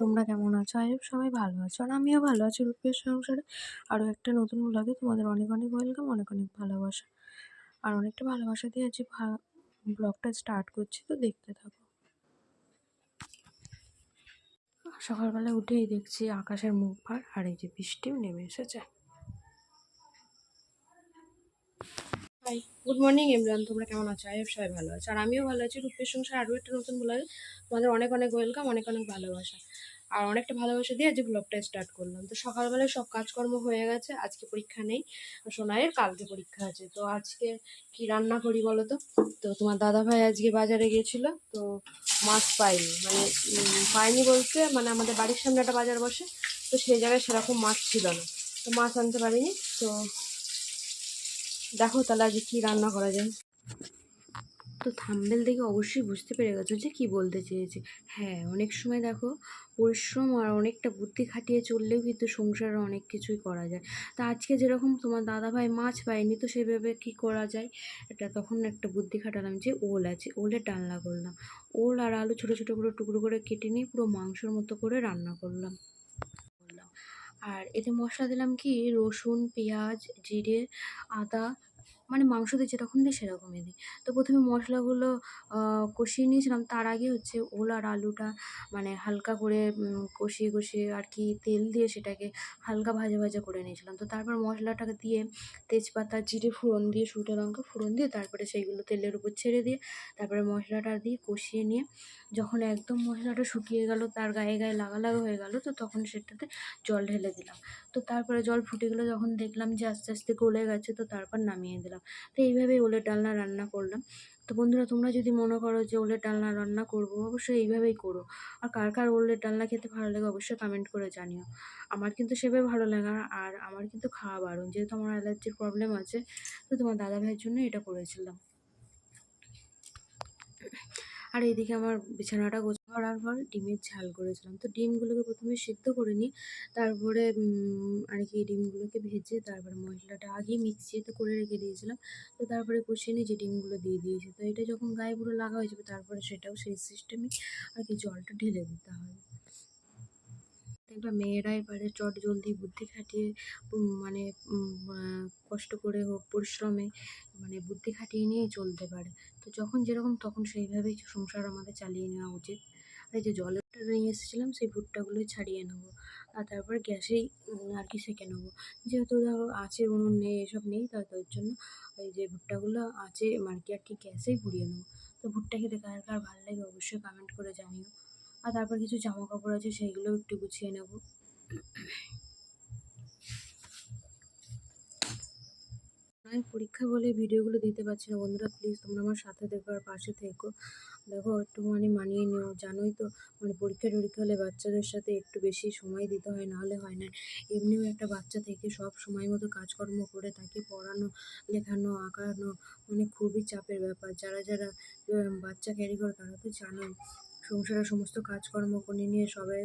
তোমরা কেমন আছো? আই সবাই ভালো আছো। আর আমিও ভালো আছি রূপের সংসারে। আরও একটা নতুন ব্লগে তোমাদের অনেক অনেক ওয়েলকাম অনেক অনেক ভালোবাসা। আর অনেকটা ভালোবাসা দিয়ে আজকে ব্লগটা স্টার্ট করছি, তো দেখতে থাকো। সকালবেলা উঠেই দেখছি আকাশের মুখ ভার, আর এই যে বৃষ্টিও নেমে এসেছে। হাই গুড মর্নিং ইমরান তোমরা কেমন আছো? আই সবাই ভালো আছো। আর আমিও ভালো আছি। রূপের সংসার আরও একটা নতুন ব্লগে তোমাদের অনেক অনেক ওয়েলকাম অনেক অনেক ভালোবাসা। আর অনেকটা ভালোবাসা দিয়ে আজকে ব্লগটা স্টার্ট করলাম। তো সকালবেলায় সব কাজকর্ম হয়ে গেছে। আজকে পরীক্ষা নেই। সোনাইয়ের কালকে পরীক্ষা আছে। তো আজকে কি রান্না করি বলো তো? তো তোমার দাদা ভাই আজকে বাজারে গিয়েছিল তো মাছ পাইনি। মানে পাইনি বলতে মানে আমাদের বাড়ির সামনে একটা বাজার বসে। তো সেই জায়গায় সেরকম মাছ ছিল না। তো মাছ আনতে পারিনি। তো দেখো তাহলে আজকে কী রান্না করা যায়। তো থাম্বেল দেখে অবশ্যই বুঝতে পেরে গেছো যে কী বলতে চেয়েছে। হ্যাঁ অনেক সময় দেখো পরিশ্রম আর অনেকটা বুদ্ধি খাটিয়ে চললেও কিন্তু সংসারে অনেক কিছুই করা যায়। তা আজকে যেরকম তোমার দাদাভাই মাছ পায়নি, তো সেভাবে কি করা যায়? এটা তখন একটা বুদ্ধি খাটালাম যে ওল আছে, ওলের ডালনা করলাম। ওল আর আলু ছোটো ছোটো করে টুকরো করে কেটে নিয়ে পুরো মাংসর মতো করে রান্না করলাম। আর এতে মশলা দিলাম কি? রসুন পেঁয়াজ জিরে আদা মানে মাংস দিয়ে যেরকম দিই সেরকমই দিই। তো প্রথমে মশলাগুলো কষিয়ে নিয়েছিলাম। তার আগে হচ্ছে ওল আর আলুটা মানে হালকা করে কষিয়ে কষিয়ে আর কি তেল দিয়ে সেটাকে হালকা ভাজা ভাজা করে নিয়েছিলাম। তো তারপর মশলাটাকে দিয়ে তেজপাতা, জিরে ফোড়ন দিয়ে, শুকনো লঙ্কা ফোড়ন দিয়ে তারপরে সেইগুলো তেলের উপর ছেড়ে দিয়ে তারপরে মশলাটা দিয়ে কষিয়ে নিয়ে যখন একদম মশলাটা শুকিয়ে গেল, তার গায়ে গায়ে লাগা লাগা হয়ে গেল, তো তখন সেটাতে জল ঢেলে দিলাম। তো তারপরে জল ফুটে গেলো, যখন দেখলাম যে আস্তে আস্তে গলে গেছে, তো তারপর নামিয়ে দিলাম। তো এইভাবেই ওলের ডালনা রান্না করলাম। তো বন্ধুরা, তোমরা যদি মনে করো যে ওলের ডালনা রান্না করব, অবশ্যই এইভাবেই করো। আর কার কার ওলের ডালনা খেতে ভালো লাগে অবশ্যই কমেন্ট করে জানিও। আমার কিন্তু সেভাবে ভালো লাগে আর আমার কিন্তু খাওয়া বারণ। যেহেতু আমার অ্যালার্জির প্রবলেম আছে, তো তোমার দাদা ভাইয়ের জন্য এটা করেছিলাম। আর এইদিকে আমার বিছানাটা গোছা করার পর ডিমের ঝাল করেছিলাম। তো ডিমগুলোকে প্রথমে সিদ্ধ করে নিই, তারপরে আর কি ডিমগুলোকে ভেজে তারপরে মশলাটা আগেই মিক্সিতে করে রেখে দিয়েছিলাম। তো তারপরে কষিয়ে নিয়ে যে ডিমগুলো দিয়ে দিয়েছি। তো এটা যখন গায়ে পুরো লাগা হয়ে যাবে তারপরে সেটাও সেই সিস্টেমে আর কি জলটা ঢেলে দিতে হবে দেখবা মেয়েরাই পারে চট জলদি বুদ্ধি খাটিয়ে মানে কষ্ট করে হোক, পরিশ্রমে মানে বুদ্ধি খাটিয়ে নিয়ে চলতে পারে। তো যখন যেরকম তখন সেইভাবেই সংসার আমাদের চালিয়ে নেওয়া উচিত। আর এই যে জলেরটা নিয়ে এসেছিলাম, সেই ভুট্টাগুলোই ছাড়িয়ে নেব। আর তারপর গ্যাসেই আর কি সেঁকে নেব। যেহেতু ধরো আছে উনুন নেই, এসব নেই তার জন্য ওই যে ভুট্টাগুলো আছে আর কি আর কি গ্যাসেই পুড়িয়ে নেব। তো ভুট্টা খেতে কার কার ভালো লাগে অবশ্যই কমেন্ট করে জানিও। আর তারপর কিছু জামা কাপড় আছে, সেইগুলোও একটু গুছিয়ে নেব। পরীক্ষা বলে ভিডিওগুলো দিতে পারছি না। বন্ধুরা প্লিজ তোমরা আমার সাথে দেখো আর পাশে থেকো। দেখো, একটুখানি মানিয়ে নিও। জানোই তো মানে পরীক্ষা টরীক্ষা হলে বাচ্চাদের সাথে একটু বেশি সময় দিতে হয়, নাহলে হয় না। এমনিও একটা বাচ্চা থেকে সব সময় মতো কাজকর্ম করে তাকে পড়ানো, লেখানো, আঁকানো মানে খুবই চাপের ব্যাপার। যারা যারা বাচ্চা ক্যারি করে তারা তো জানোই, সংসারের সমস্ত কাজকর্ম করে নিয়ে সবাই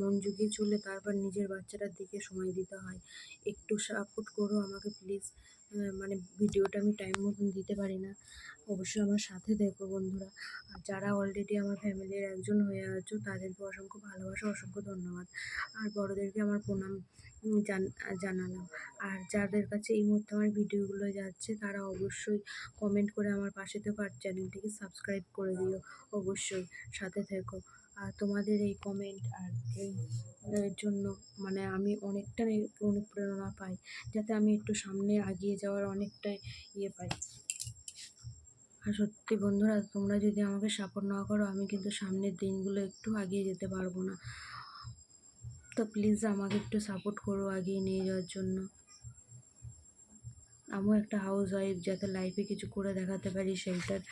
মন জুগিয়ে চললে তারপর নিজের বাচ্চাটার দিকে সময় দিতে হয়। একটু সাপোর্ট করো আমাকে প্লিজ মানে ভিডিওটা আমি টাইম মতন দিতে পারি না। অবশ্যই আমার সাথে দেখো বন্ধুরা। আর যারা অলরেডি আমার ফ্যামিলির একজন হয়ে আছো, তাদেরকে অসংখ্য ভালোবাসা, অসংখ্য ধন্যবাদ। আর বড়োদেরকে আমার প্রণাম জানালাম। আর যাদের কাছে এই মুহূর্তে আমার ভিডিওগুলো যাচ্ছে, তারা অবশ্যই কমেন্ট করে আমার পাশে থেকো, আর চ্যানেলটিকে সাবস্ক্রাইব করে দিও। অবশ্যই সাথে থেকো। আর তোমাদের এই কমেন্ট আর এই জন্য মানে আমি অনেকটাই অনুপ্রেরণা পাই, যাতে আমি একটু সামনে এগিয়ে যাওয়ার অনেকটাই ইয়ে পাই। আর সত্যি বন্ধুরা, তোমরা যদি আমাকে সাপোর্ট না করো, আমি কিন্তু সামনের দিনগুলো একটু এগিয়ে যেতে পারব না। তো প্লিজ আমাকে একটু সাপোর্ট করো এগিয়ে নিয়ে যাওয়ার জন্য। আমিও একটা হাউস ওয়াইফ যাতে লাইফে কিছু করে দেখাতে পারি সেইটার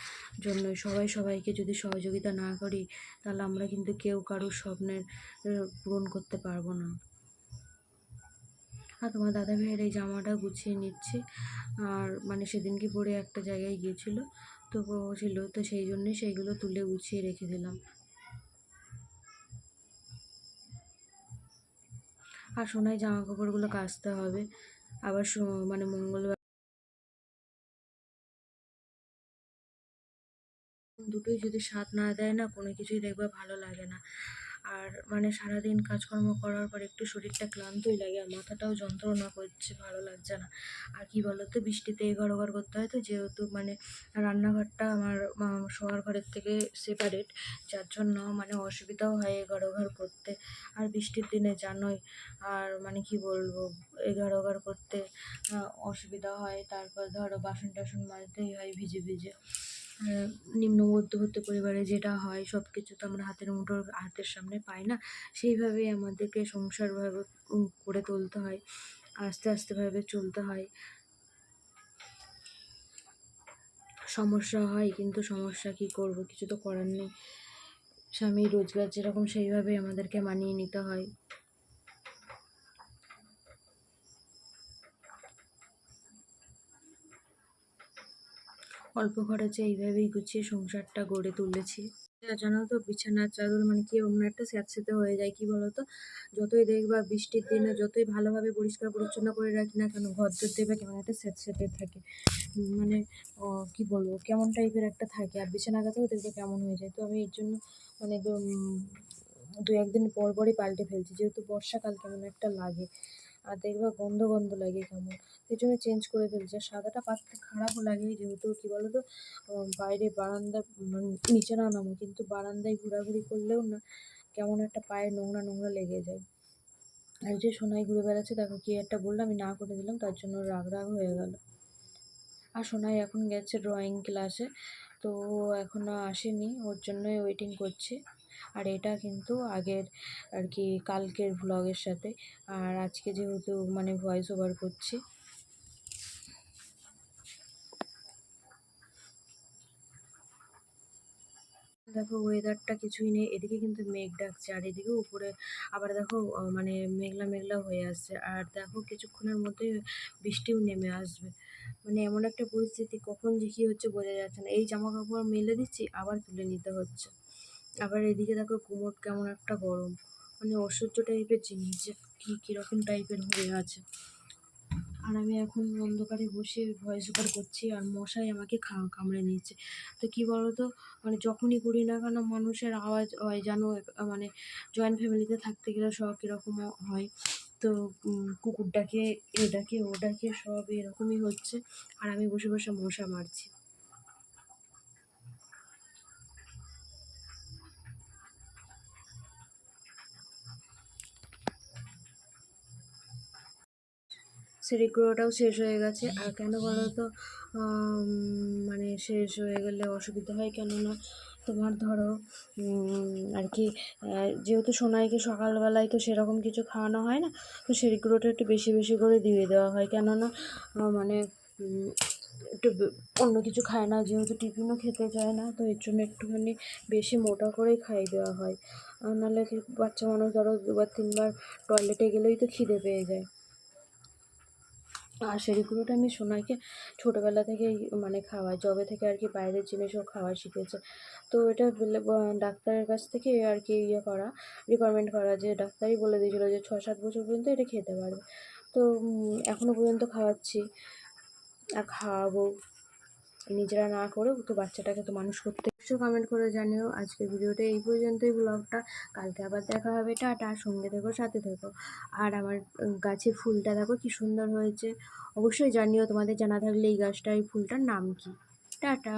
জন্য। সবাই সবাইকে যদি সহযোগিতা না করি, তাহলে আমরা কিন্তু কেউ কারোর স্বপ্নের পূরণ করতে পারব না। আর তোমার দাদা ভাইয়ের এই জামাটা গুছিয়ে নিচ্ছি। আর মানে সেদিনকে পরে একটা জায়গায় গিয়েছিল, তো ছিল, তো সেই জন্যে সেইগুলো তুলে গুছিয়ে রেখে দিলাম। আর সোনায় জামা কাপড়গুলো কাচতে হবে। আবার মানে মঙ্গলবার দুটোই যদি স্বাদ না দেয় না, কোনো কিছুই দেখবে ভালো লাগে না। আর মানে সারাদিন কাজকর্ম করার পর একটু শরীরটা ক্লান্তই লাগে আর মাথাটাও যন্ত্রণা করছে, ভালো লাগছে না। আর কি বলতো, বৃষ্টিতে এঘর ওঘর করতে হয় তো, যেহেতু মানে রান্নাঘরটা আমার শোয়ার ঘরের থেকে সেপারেট যার জন্য মানে অসুবিধাও হয় এঘর ওঘর করতে। আর বৃষ্টির দিনে জানোই, আর মানে কি বলব এঘর ওঘর করতে অসুবিধা হয়। তারপর ধরো বাসন টাসন মাজতেই হয় ভিজে ভিজে। নিম্ন মধ্যবিত্ত পরিবারে যেটা হয় সব কিছু তো আমরা হাতের মুঠোর হাতের সামনে পাই না। সেইভাবেই আমাদেরকে সংসারভাবে করে তুলতে হয়, আস্তে আস্তে ভাবে চলতে হয়। সমস্যা হয় কিন্তু সমস্যা কি করব? কিছু তো করার নেই। স্বামীর রোজগার যেরকম সেইভাবেই আমাদেরকে মানিয়ে নিতে হয়। অল্প খরচে এইভাবেই গুছিয়ে সংসারটা গড়ে তুলেছি। জানো তো, বিছানার চাদর মানে কি অন্য একটা স্যাঁতসেঁতে হয়ে যায়, কি বলতো? যতই দেখবা বৃষ্টির দিনে যতই ভালোভাবে পরিষ্কার পরিচ্ছন্ন করে রাখি না কেন ঘর দর দেখবে কেমন একটা স্যাঁতসেঁতে থাকে। মানে কি বলব, কেমন টাইপের একটা থাকে। আর বিছানা কাতেও দেখবে কেমন হয়ে যায়। তো আমি এর জন্য মানে দু একদিন পর পরই পাল্টে ফেলছি। যেহেতু বর্ষাকাল কেমন একটা লাগে। আর দেখবে গন্ধ গন্ধ লাগে কেমন। এই জন্য চেঞ্জ করে ফেলছি। সাদাটা পাততে খারাপও লাগে যেহেতু কী বলো তো বাইরে বারান্দা মানে নিচে না নামো, কিন্তু বারান্দায় ঘোরাঘুরি করলেও না কেমন একটা পায়ে নোংরা নোংরা লেগে যায়। আর যে সোনাই ঘুরে বেড়াচ্ছে, দেখো কি একটা বলল, আমি না করে দিলাম, তার জন্য রাগ রাগ হয়ে গেল। আর সোনাই এখন গেছে ড্রয়িং ক্লাসে তো এখনও আসেনি, ওর জন্যই ওয়েটিং করছি। আর এটা কিন্তু আগের আর কি কালকের ভ্লগের সাথে। আর আজকে যেহেতু মানে ভয়েস ওভার করছি। দেখো ওয়েদারটা কিছুই নেই, এদিকে কিন্তু মেঘ ডাকছে আর এদিকে উপরে আবার দেখো মানে মেঘলা মেঘলা হয়ে আসছে। আর দেখো কিছুক্ষণের মধ্যে বৃষ্টিও নেমে আসবে। মানে এমন একটা পরিস্থিতি, কখন যে কী হচ্ছে বোঝা যাচ্ছে না। এই জামা কাপড় মেলে দিচ্ছি, আবার তুলে নিতে হচ্ছে। আবার এদিকে দেখো গুমোট কেমন একটা গরম। মানে অসহ্য টাইপের জিনিস যে কী, কীরকম টাইপের হয়ে আছে। আর আমি এখন অন্ধকারে বসে ভয়েস ওভার করছি আর মশাই আমাকে খা, কামড়ে নিচ্ছে তো কী বলো তো মানে যখনই করি না কেন মানুষের আওয়াজ হয় যেন মানে জয়েন্ট ফ্যামিলিতে থাকতে গেলে সব কীরকম হয়। তো কুকুর ডাকে এ ডাকে ও ডাকে সব এরকমই হচ্ছে। আর আমি বসে বসে মশা মারছি। সেরিগুলোটাও শেষ হয়ে গেছে। আর কেন বলো তো মানে শেষ হয়ে গেলে অসুবিধা হয় কেননা তোমার ধরো আর কি যেহেতু সোনাইকে সকালবেলায় তো সেরকম কিছু খাওয়ানো হয় না তো সেরিগুলোটা একটু বেশি বেশি করে দিয়ে দেওয়া হয়। কেননা মানে একটু অন্য কিছু খায় না যেহেতু টিফিনও খেতে চায় না তো এর জন্য একটুখানি বেশি মোটা করেই খাইয়ে দেওয়া হয়। নাহলে বাচ্চা মানুষ ধরো দুবার তিনবার টয়লেটে গেলেই তো খিদে পেয়ে যায়। আর সেগুলোটা আমি সোনাকে ছোটোবেলা থেকেই মানে খাওয়াই। জবে থেকে আর কি বাইরের জিনিসও খাওয়া শিখেছে। তো এটা ডাক্তারের কাছ থেকে আর কি ইয়ে করা রিকমেন্ড করা যে ডাক্তারই বলে দিয়েছিলো যে ছ সাত বছর পর্যন্ত এটা খেতে পারবে। তো এখনও পর্যন্ত খাওয়াচ্ছি। আর খাওয়াবো। নিজেরা না করে তো বাচ্চাটাকে তো মানুষ করতে অবশ্যই কমেন্ট করে জানিও। আজকের ভিডিওটা এই পর্যন্তই ব্লগটা কালকে আবার দেখা হবে। টাটা, সঙ্গে থেকো, সাথে থেকো। আর আমার গাছে ফুলটা দেখো কি সুন্দর হয়েছে। অবশ্যই জানিও, তোমাদের জানা থাকলে এই গাছটা এই ফুলটার নাম কি। টাটা।